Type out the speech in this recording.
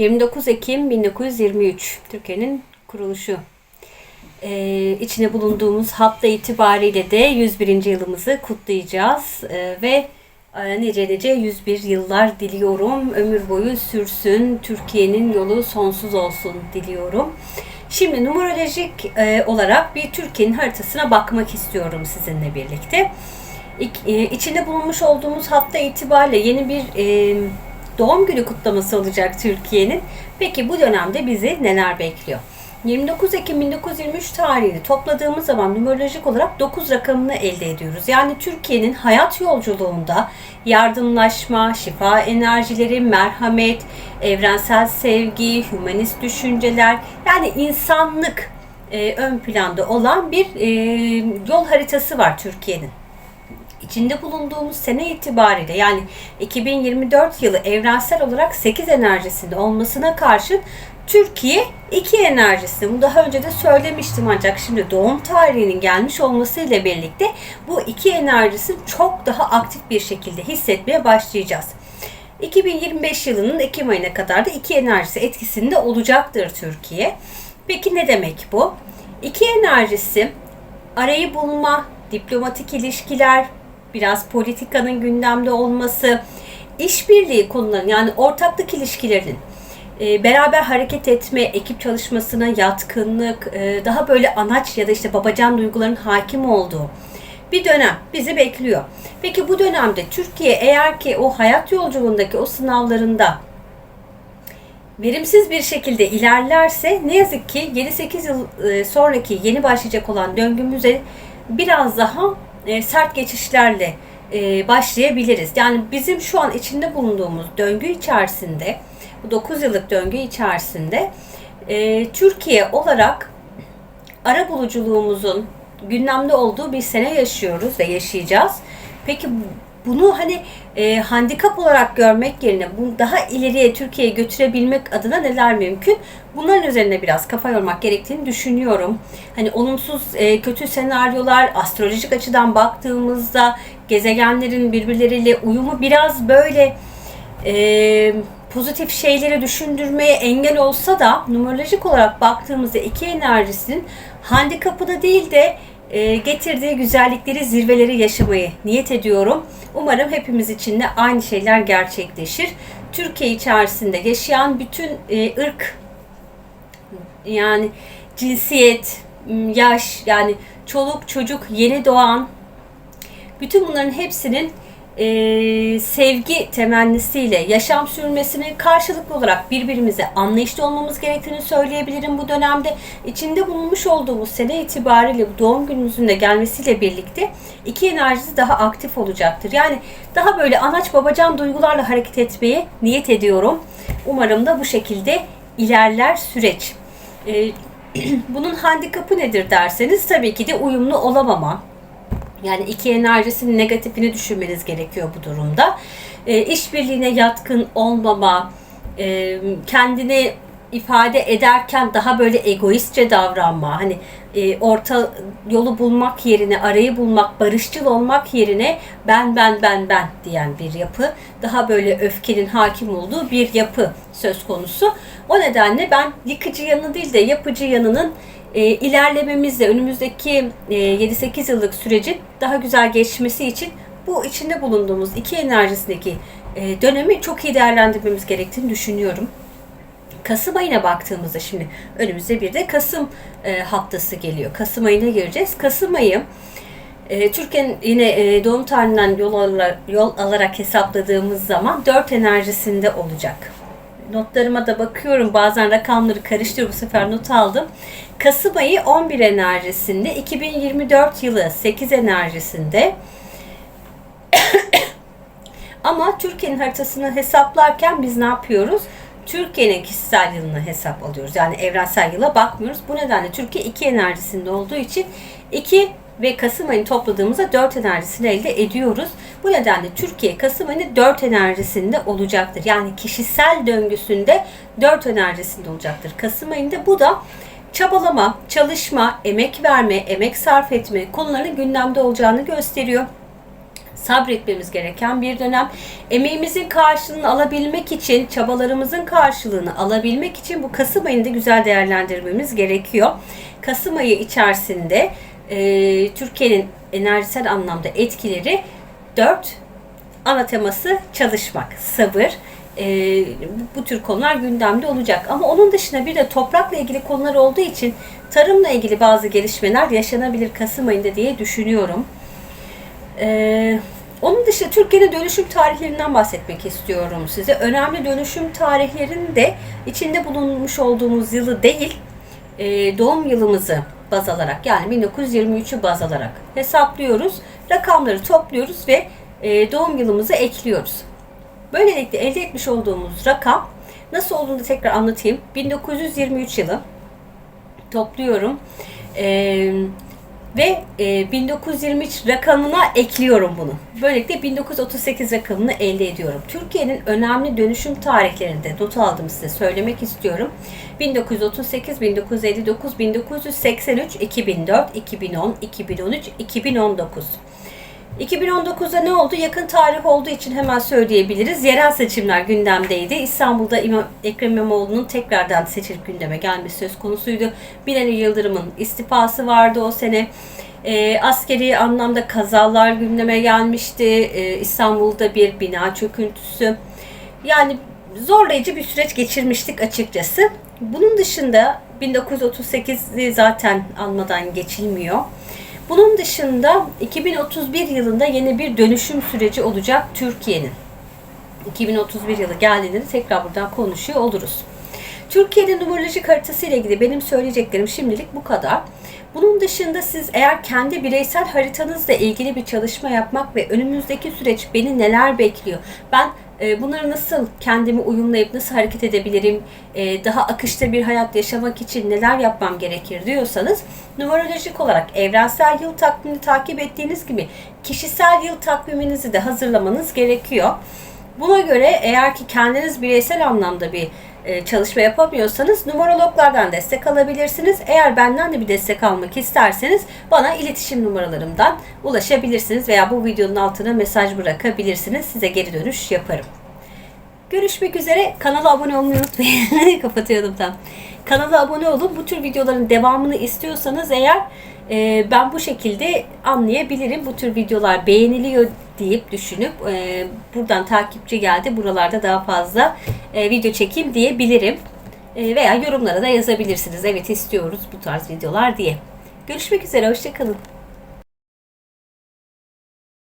29 Ekim 1923 Türkiye'nin kuruluşu. Ee, içine bulunduğumuz hafta itibariyle de 101. yılımızı kutlayacağız. Ee, ve e, nice nice 101 yıllar diliyorum. Ömür boyu sürsün. Türkiye'nin yolu sonsuz olsun diliyorum. Şimdi numerolojik e, olarak bir Türkiye'nin haritasına bakmak istiyorum sizinle birlikte. İk- e, içinde bulunmuş olduğumuz hafta itibariyle yeni bir e, doğum günü kutlaması olacak Türkiye'nin. Peki bu dönemde bizi neler bekliyor? 29 Ekim 1923 tarihini topladığımız zaman numerolojik olarak 9 rakamını elde ediyoruz. Yani Türkiye'nin hayat yolculuğunda yardımlaşma, şifa enerjileri, merhamet, evrensel sevgi, hümanist düşünceler yani insanlık e, ön planda olan bir e, yol haritası var Türkiye'nin içinde bulunduğumuz sene itibariyle yani 2024 yılı evrensel olarak 8 enerjisinde olmasına karşın Türkiye 2 enerjisi. Bu daha önce de söylemiştim ancak şimdi doğum tarihinin gelmiş olmasıyla birlikte bu iki enerjisini çok daha aktif bir şekilde hissetmeye başlayacağız. 2025 yılının Ekim ayına kadar da iki enerjisi etkisinde olacaktır Türkiye. Peki ne demek bu? İki enerjisi arayı bulma, diplomatik ilişkiler, biraz politikanın gündemde olması, işbirliği konuların yani ortaklık ilişkilerinin e, beraber hareket etme, ekip çalışmasına yatkınlık, e, daha böyle anaç ya da işte babacan duyguların hakim olduğu bir dönem bizi bekliyor. Peki bu dönemde Türkiye eğer ki o hayat yolculuğundaki o sınavlarında verimsiz bir şekilde ilerlerse ne yazık ki 7-8 yıl e, sonraki yeni başlayacak olan döngümüze biraz daha e, sert geçişlerle e, başlayabiliriz. Yani bizim şu an içinde bulunduğumuz döngü içerisinde, bu 9 yıllık döngü içerisinde e, Türkiye olarak ara buluculuğumuzun gündemde olduğu bir sene yaşıyoruz ve yaşayacağız. Peki bunu hani e, handikap olarak görmek yerine bunu daha ileriye Türkiye'ye götürebilmek adına neler mümkün? Bunların üzerine biraz kafa yormak gerektiğini düşünüyorum. Hani olumsuz, e, kötü senaryolar, astrolojik açıdan baktığımızda gezegenlerin birbirleriyle uyumu biraz böyle e, pozitif şeyleri düşündürmeye engel olsa da numerolojik olarak baktığımızda iki enerjisinin handikapı da değil de getirdiği güzellikleri, zirveleri yaşamayı niyet ediyorum. Umarım hepimiz için de aynı şeyler gerçekleşir. Türkiye içerisinde yaşayan bütün e, ırk, yani cinsiyet, yaş, yani çoluk çocuk, yeni doğan, bütün bunların hepsinin e, sevgi temennisiyle yaşam sürmesini karşılıklı olarak birbirimize anlayışlı olmamız gerektiğini söyleyebilirim bu dönemde. içinde bulunmuş olduğumuz sene itibariyle doğum günümüzün de gelmesiyle birlikte iki enerjisi daha aktif olacaktır. Yani daha böyle anaç babacan duygularla hareket etmeye niyet ediyorum. Umarım da bu şekilde ilerler süreç. E, bunun handikapı nedir derseniz tabii ki de uyumlu olamama, yani iki enerjisinin negatifini düşünmeniz gerekiyor bu durumda. E, işbirliğine yatkın olmama, e, kendini ifade ederken daha böyle egoistçe davranma, hani e, orta yolu bulmak yerine, arayı bulmak, barışçıl olmak yerine ben ben ben ben diyen bir yapı, daha böyle öfkenin hakim olduğu bir yapı söz konusu. O nedenle ben yıkıcı yanı değil de yapıcı yanının e, ilerlememizle önümüzdeki e, 7-8 yıllık sürecin daha güzel geçmesi için bu içinde bulunduğumuz iki enerjisindeki e, dönemi çok iyi değerlendirmemiz gerektiğini düşünüyorum. Kasım ayına baktığımızda şimdi önümüzde bir de Kasım e, haftası geliyor. Kasım ayına gireceğiz. Kasım ayı e, Türkiye'nin yine e, doğum tarihinden yol alarak, yol alarak hesapladığımız zaman dört enerjisinde olacak. Notlarıma da bakıyorum. Bazen rakamları karıştırıyorum. Bu sefer not aldım. Kasım ayı 11 enerjisinde, 2024 yılı 8 enerjisinde. Ama Türkiye'nin haritasını hesaplarken biz ne yapıyoruz? Türkiye'nin kişisel yılını hesap alıyoruz. Yani evrensel yıla bakmıyoruz. Bu nedenle Türkiye 2 enerjisinde olduğu için 2 ve Kasım ayını topladığımızda 4 enerjisini elde ediyoruz. Bu nedenle Türkiye Kasım ayını 4 enerjisinde olacaktır. Yani kişisel döngüsünde 4 enerjisinde olacaktır. Kasım ayında bu da çabalama, çalışma, emek verme, emek sarf etme konuların gündemde olacağını gösteriyor. sabretmemiz gereken bir dönem. Emeğimizin karşılığını alabilmek için, çabalarımızın karşılığını alabilmek için bu Kasım ayını da güzel değerlendirmemiz gerekiyor. Kasım ayı içerisinde e, Türkiye'nin enerjisel anlamda etkileri 4 ana teması çalışmak, sabır. E, bu tür konular gündemde olacak. Ama onun dışında bir de toprakla ilgili konular olduğu için tarımla ilgili bazı gelişmeler yaşanabilir Kasım ayında diye düşünüyorum. Ee, onun dışında Türkiye'nin dönüşüm tarihlerinden bahsetmek istiyorum size. Önemli dönüşüm tarihlerinde içinde bulunmuş olduğumuz yılı değil, e, doğum yılımızı baz alarak yani 1923'ü baz alarak hesaplıyoruz. Rakamları topluyoruz ve e, doğum yılımızı ekliyoruz. Böylelikle elde etmiş olduğumuz rakam nasıl olduğunu tekrar anlatayım. 1923 yılı topluyorum. Ee, ve e, 1923 rakamına ekliyorum bunu. Böylelikle 1938 rakamını elde ediyorum. Türkiye'nin önemli dönüşüm tarihlerinde not aldım size söylemek istiyorum. 1938, 1959, 1983, 2004, 2010, 2013, 2019. 2019'da ne oldu? Yakın tarih olduğu için hemen söyleyebiliriz. Yerel seçimler gündemdeydi. İstanbul'da İmam, Ekrem İmamoğlu'nun tekrardan seçilip gündeme gelmesi söz konusuydu. Binali Yıldırım'ın istifası vardı o sene. E, askeri anlamda kazalar gündeme gelmişti. E, İstanbul'da bir bina çöküntüsü. Yani zorlayıcı bir süreç geçirmiştik açıkçası. Bunun dışında 1938'i zaten almadan geçilmiyor. Bunun dışında 2031 yılında yeni bir dönüşüm süreci olacak Türkiye'nin. 2031 yılı geldiğinde tekrar buradan konuşuyor oluruz. Türkiye'nin numerolojik haritası ile ilgili benim söyleyeceklerim şimdilik bu kadar. Bunun dışında siz eğer kendi bireysel haritanızla ilgili bir çalışma yapmak ve önümüzdeki süreç beni neler bekliyor? Ben e, bunları nasıl kendimi uyumlayıp nasıl hareket edebilirim? E, daha akışta bir hayat yaşamak için neler yapmam gerekir diyorsanız numerolojik olarak evrensel yıl takvimini takip ettiğiniz gibi kişisel yıl takviminizi de hazırlamanız gerekiyor. Buna göre eğer ki kendiniz bireysel anlamda bir e, çalışma yapamıyorsanız numerologlardan destek alabilirsiniz. Eğer benden de bir destek almak isterseniz bana iletişim numaralarımdan ulaşabilirsiniz veya bu videonun altına mesaj bırakabilirsiniz. Size geri dönüş yaparım. Görüşmek üzere. Kanala abone olmayı unutmayın. Kapatıyordum tam. Kanala abone olun. Bu tür videoların devamını istiyorsanız eğer e, ben bu şekilde anlayabilirim. Bu tür videolar beğeniliyor deyip düşünüp e, buradan takipçi geldi. Buralarda daha fazla e, video çekeyim diyebilirim. E, veya yorumlara da yazabilirsiniz. Evet istiyoruz bu tarz videolar diye. Görüşmek üzere. Hoşçakalın.